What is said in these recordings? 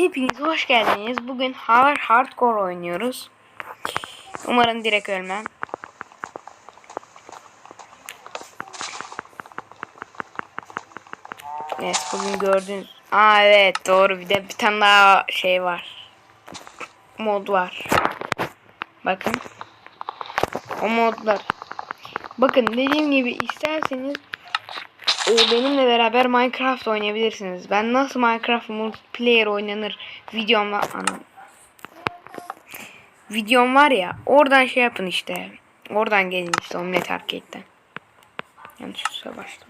Hepiniz hoş geldiniz. Bugün hard hardcore oynuyoruz. Umarım direkt ölmem. Evet bugün gördüğünüz. Aa evet doğru bir de bir tane daha şey var. Mod var. Bakın. O modlar. Bakın dediğim gibi isterseniz benimle beraber Minecraft oynayabilirsiniz. Ben nasıl Minecraft multiplayer oynanır videom var. Videom var ya oradan şey yapın işte. Oradan gelin işte Omnet Arcade'den. Yanlış tuşa başladım.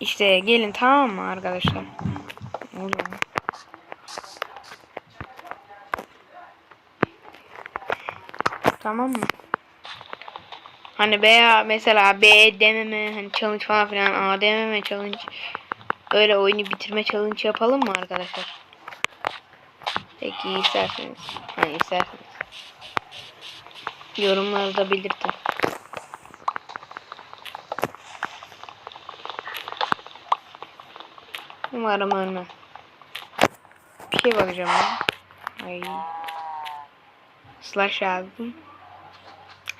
İşte gelin tamam mı arkadaşlar? Oluyor? Tamam mı? Hani veya mesela B dememe hani challenge falan filan A dememe challenge öyle oyunu bitirme challenge yapalım mı arkadaşlar? Peki isterseniz. Hani isterseniz. Yorumlarda belirtin. Umarım ölmem. Bir şey bakacağım ben. Ay. Slash yazdım.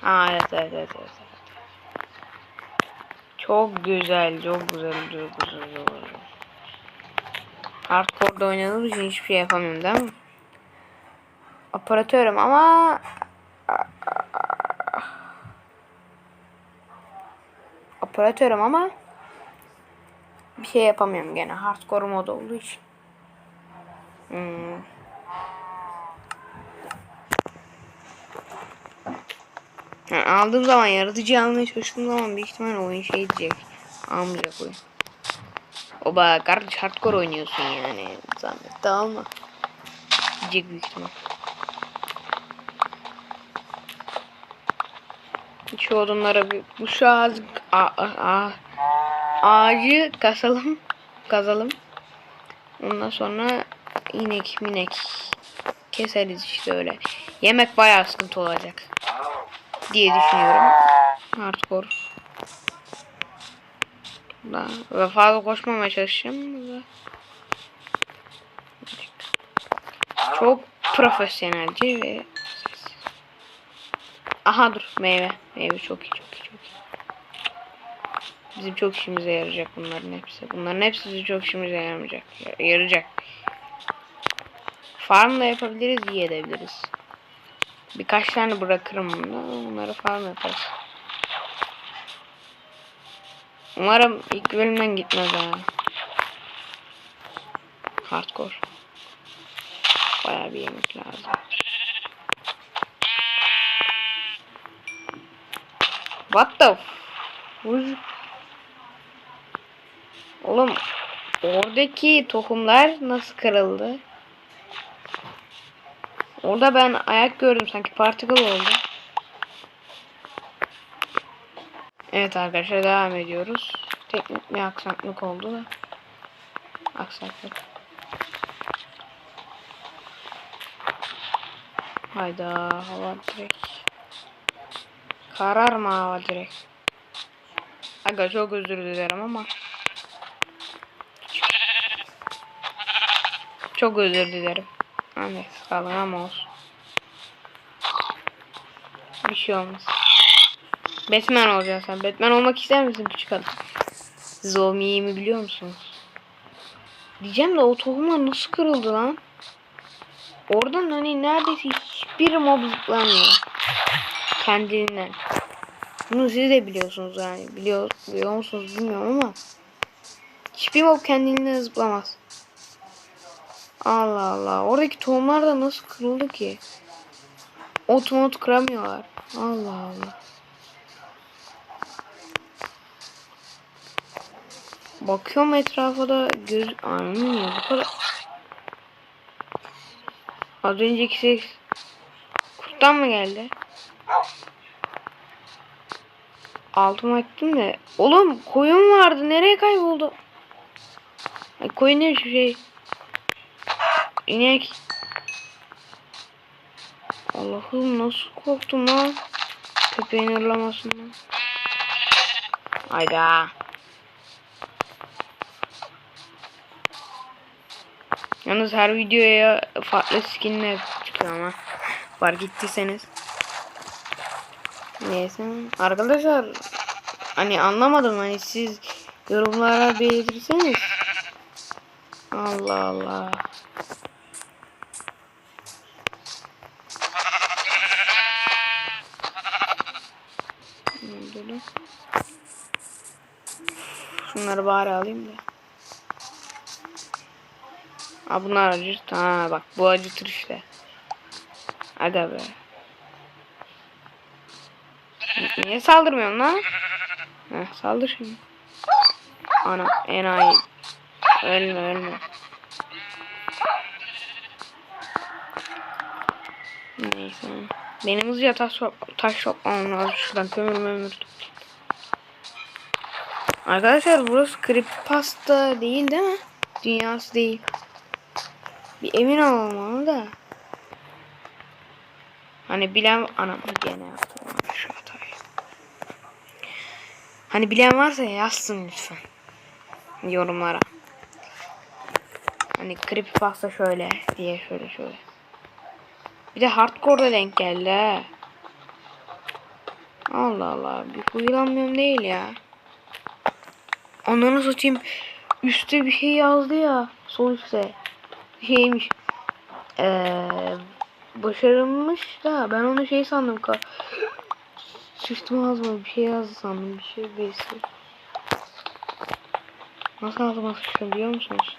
Aa evet evet evet evet. Çok güzel, çok güzel, çok güzel. Hardcore'da oynadığım için hiçbir şey yapamıyorum değil mi? Operatörüm ama operatörüm ama bir şey yapamıyorum gene hardcore mod olduğu için. Hmm. Yani aldığım zaman yaratıcı almaya çalıştığım zaman büyük ihtimalle oyun şey diyecek. Almayacak oyun. Oba kardeş hardcore oynuyorsun yani. Zahmet de alma. Diyecek büyük ihtimal. Şu odunlara bir bu şu ağacı, ağacı kasalım. Kazalım. Ondan sonra inek minek keseriz işte öyle. Yemek bayağı sıkıntı olacak diye düşünüyorum. Hardcore. Da ve fazla koşmamaya çalışacağım. Çok profesyonelce ve Aha dur meyve. Meyve çok iyi çok iyi çok iyi. Bizim çok işimize yarayacak bunların hepsi. Bunların hepsi bizim çok işimize yaramayacak. Yarayacak. Farm da yapabiliriz, iyi edebiliriz. Birkaç tane bırakırım bunda. Onları farm yaparız. Umarım ilk bölümden gitmez ha. Hardcore. Bayağı bir yemek lazım. What the f- Oğlum oradaki tohumlar nasıl kırıldı? Orada ben ayak gördüm sanki particle oldu. Evet arkadaşlar devam ediyoruz. Teknik bir aksaklık oldu da. Aksaklık. Hayda hava direkt. Kararma hava direkt. Aga çok özür dilerim ama. Çok özür dilerim. Evet kalın ama olsun. Bir şey olmaz. Batman olacaksın sen. Batman olmak ister misin küçük adam? Zombie'yi biliyor musunuz? Diyeceğim de o tohumlar nasıl kırıldı lan? Oradan hani neredeyse hiçbir mob zıplamıyor. Kendinden. Bunu siz de biliyorsunuz yani. Biliyor, biliyor musunuz bilmiyorum ama. Hiçbir mob kendinden zıplamaz. Allah Allah. Oradaki tohumlar da nasıl kırıldı ki? Ot mot kıramıyorlar. Allah Allah. Bakıyorum etrafa da göz anlamıyor bu kadar. Az önceki ses kurttan mı geldi? Altıma ettim de. Oğlum koyun vardı. Nereye kayboldu? Ay, koyun ne bir şey. İnek. Allah'ım nasıl korktum lan. Köpeğin hırlamasından. Hayda. Yalnız her videoya farklı skinler çıkıyor ama. Fark ettiyseniz. Neyse. Arkadaşlar hani anlamadım hani siz yorumlara belirtirseniz. Allah Allah. Böyle. Şunları bari alayım da. Aa bunlar acıt. Ha bak bu acıtır işte. Aga be. Niye saldırmıyorsun lan? Heh, saldır şimdi. Ana enayi. Ölme ölme. Neyse. Benim hızlıca taş, taş toplamam lazım. Şuradan kömür mömür. Arkadaşlar burası creepypasta değil değil mi? Dünyası değil. Bir emin olmalı da. Hani bilen anam gene yaptım şu hatayı. Hani bilen varsa yazsın lütfen. Yorumlara. Hani creepypasta şöyle diye şöyle şöyle. Bir de hardcore'da denk geldi ha. Allah Allah bir huylanmıyorum değil ya. Ananı satayım. Üste bir şey yazdı ya. Sol üstte. Şeymiş. Ee, başarılmış da ben onu şey sandım ka. Sıçtım ağzıma bir şey yazdı sandım. Bir şey birisi. Nasıl ağzıma sıçtım biliyor musunuz?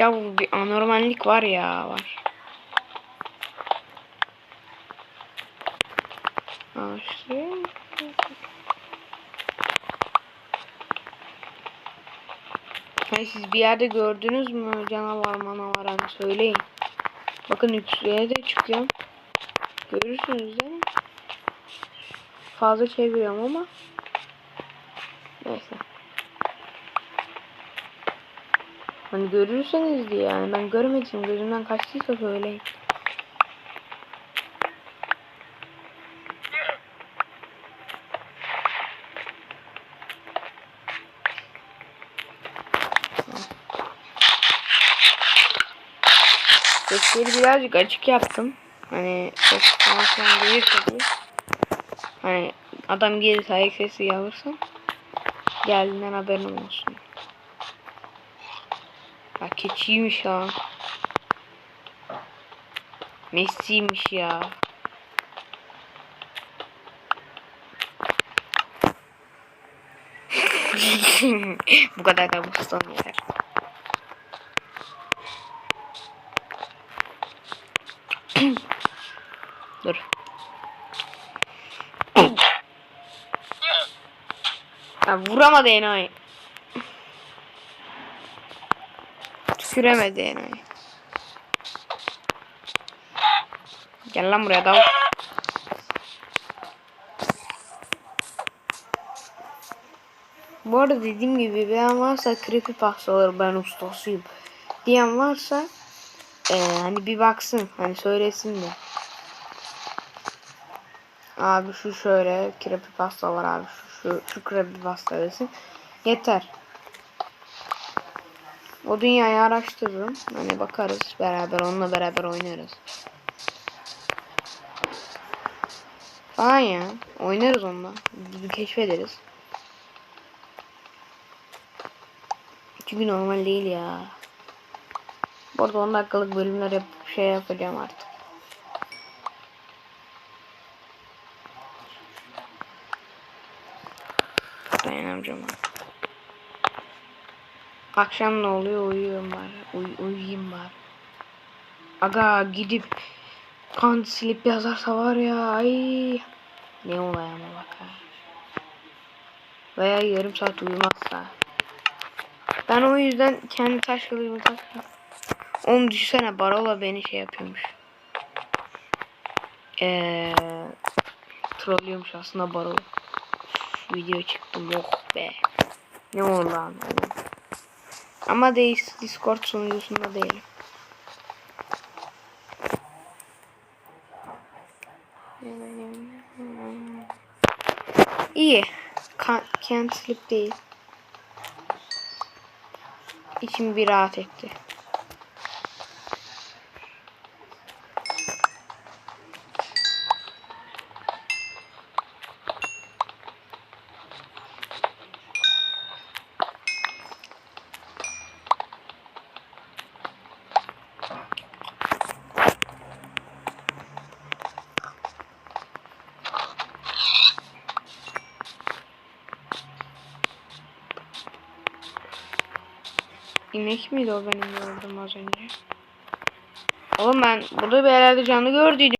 Ya bu bir anormallik var ya var. Hani siz bir yerde gördünüz mü canavar manavar hani söyleyin. Bakın yükseğe de çıkıyorum. Görürsünüz değil mi? Fazla çeviriyorum ama. Neyse. Hani görürseniz diye yani ben görmedim gözümden kaçtıysa söyleyin. Sesleri birazcık açık yaptım. Hani ses falan gelirse diye. Hani adam gelirse ayak sesi alırsam geldiğinden haberin olsun. Bak keçiymiş ha. Messi'ymiş ya. Bu kadar da bustan yeter. Dur. Ya vuramadı enayi. Tüküremedi enayi. Gel lan buraya dal. Bu arada dediğim gibi ben varsa creepypastaları ben ustasıyım diyen varsa ee, hani bir baksın hani söylesin de. Abi şu şöyle creepypasta var abi şu şu, şu creepypasta desin. Yeter. O dünyayı araştırırım. Hani bakarız beraber onunla beraber oynarız. Falan ya. Oynarız onunla. Keşfederiz. Çünkü normal değil ya. Bu arada 10 dakikalık bölümler yap şey yapacağım artık. Dayanamayacağım artık. Akşam ne oluyor uyuyorum bari. Uy uyuyayım bari. Aga gidip kan silip yazarsa var ya ay. Ne olay ama bak ha. Veya yarım saat uyumazsa. Ben o yüzden kendi taş kılıcımı takıyorum. Onu düşünsene Barola beni şey yapıyormuş. Eee trollüyormuş aslında Barola. Video çıktı yok be. Ne oldu lan? Ama değil Discord sunucusunda değilim. İyi. Sleep değil. İçim bir rahat etti. İnek miydi o benim gördüğüm az önce? Oğlum ben burada bir yerlerde canlı gördüydüm.